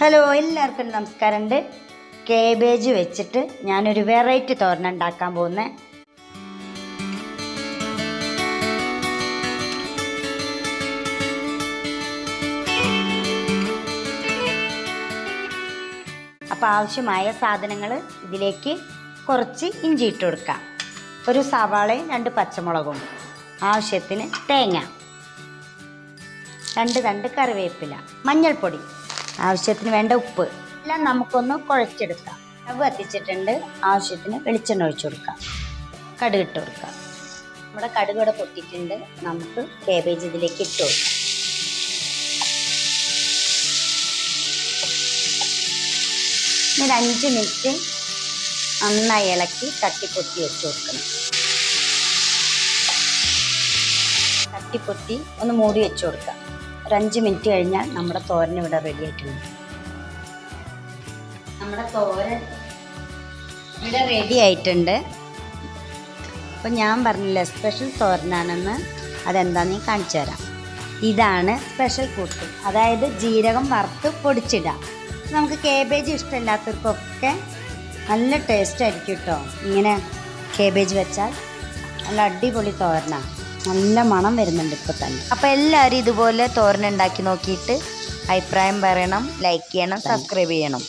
Hello എല്ലാവർക്കും നമസ്കാരമുണ്ട്. Cabbage വെച്ചിട്ട് ഞാനൊരു വെറൈറ്റി തോരൻ ഉണ്ടാക്കാൻ പോകുന്നത് അപ്പോൾ ആവശ്യമായ സാധനങ്ങൾ ഇതിലേക്ക് കുറച്ച് ഇഞ്ചി ഇട്ട് കൊടുക്കാം. ഒരു സവാളയും രണ്ട് പച്ചമുളകും. ആവശ്യത്തിന് തേങ്ങ. രണ്ട് രണ്ട് കറിവേപ്പില. മഞ്ഞൾപ്പൊടി. ആവശ്യത്തിന് വേണ്ട ഉപ്പ്. എല്ലാം നമുക്കൊന്ന് കുഴച്ചെടുക്കാം. സ്റ്റവ് കത്തിച്ചിട്ടുണ്ട്. ആവശ്യത്തിന് വെളിച്ചെണ്ണ ഒഴിച്ചു കൊടുക്കാം. കടുക് ഇട്ട് കൊടുക്കാം. നമ്മുടെ കടുക് ഇവിടെ പൊട്ടിയിട്ടുണ്ട്. നമുക്ക് കേബേജ് ഇതിലേക്ക് ഇട്ട് കൊടുക്കാം. ഒരു അഞ്ച് മിനിറ്റ് നന്നായി ഇളക്കി തട്ടിപ്പൊത്തി വെച്ച് കൊടുക്കണം. തട്ടിപ്പൊത്തി ഒന്ന് മൂടി വെച്ച് കൊടുക്കാം. ഒരു അഞ്ച് മിനിറ്റ് കഴിഞ്ഞാൽ നമ്മുടെ തോരൻ ഇവിടെ റെഡി ആയിട്ടുണ്ട്. നമ്മുടെ തോരൻ ഇവിടെ റെഡി ആയിട്ടുണ്ട്. അപ്പം ഞാൻ പറഞ്ഞില്ല സ്പെഷ്യൽ തോരനാണെന്ന് അതെന്താണെന്ന് ഞാൻ കാണിച്ചു തരാം. ഇതാണ് സ്പെഷ്യൽ കൂട്ട്. അതായത് ജീരകം വറുത്ത് പൊടിച്ചിടാം നമുക്ക് കേബേജ് ഇഷ്ടമില്ലാത്തവർക്കൊക്കെ നല്ല ടേസ്റ്റ് ആയിരിക്കും കേട്ടോ ഇങ്ങനെ കേബേജ് വെച്ചാൽ നല്ല അടിപൊളി തോരനാണ്. നല്ല മണം വരുന്നുണ്ട് ഇപ്പോൾ തന്നെ. അപ്പോൾ എല്ലാവരും ഇതുപോലെ തോരനുണ്ടാക്കി നോക്കിയിട്ട് അഭിപ്രായം പറയണം ലൈക്ക് ചെയ്യണം സബ്സ്ക്രൈബ് ചെയ്യണം.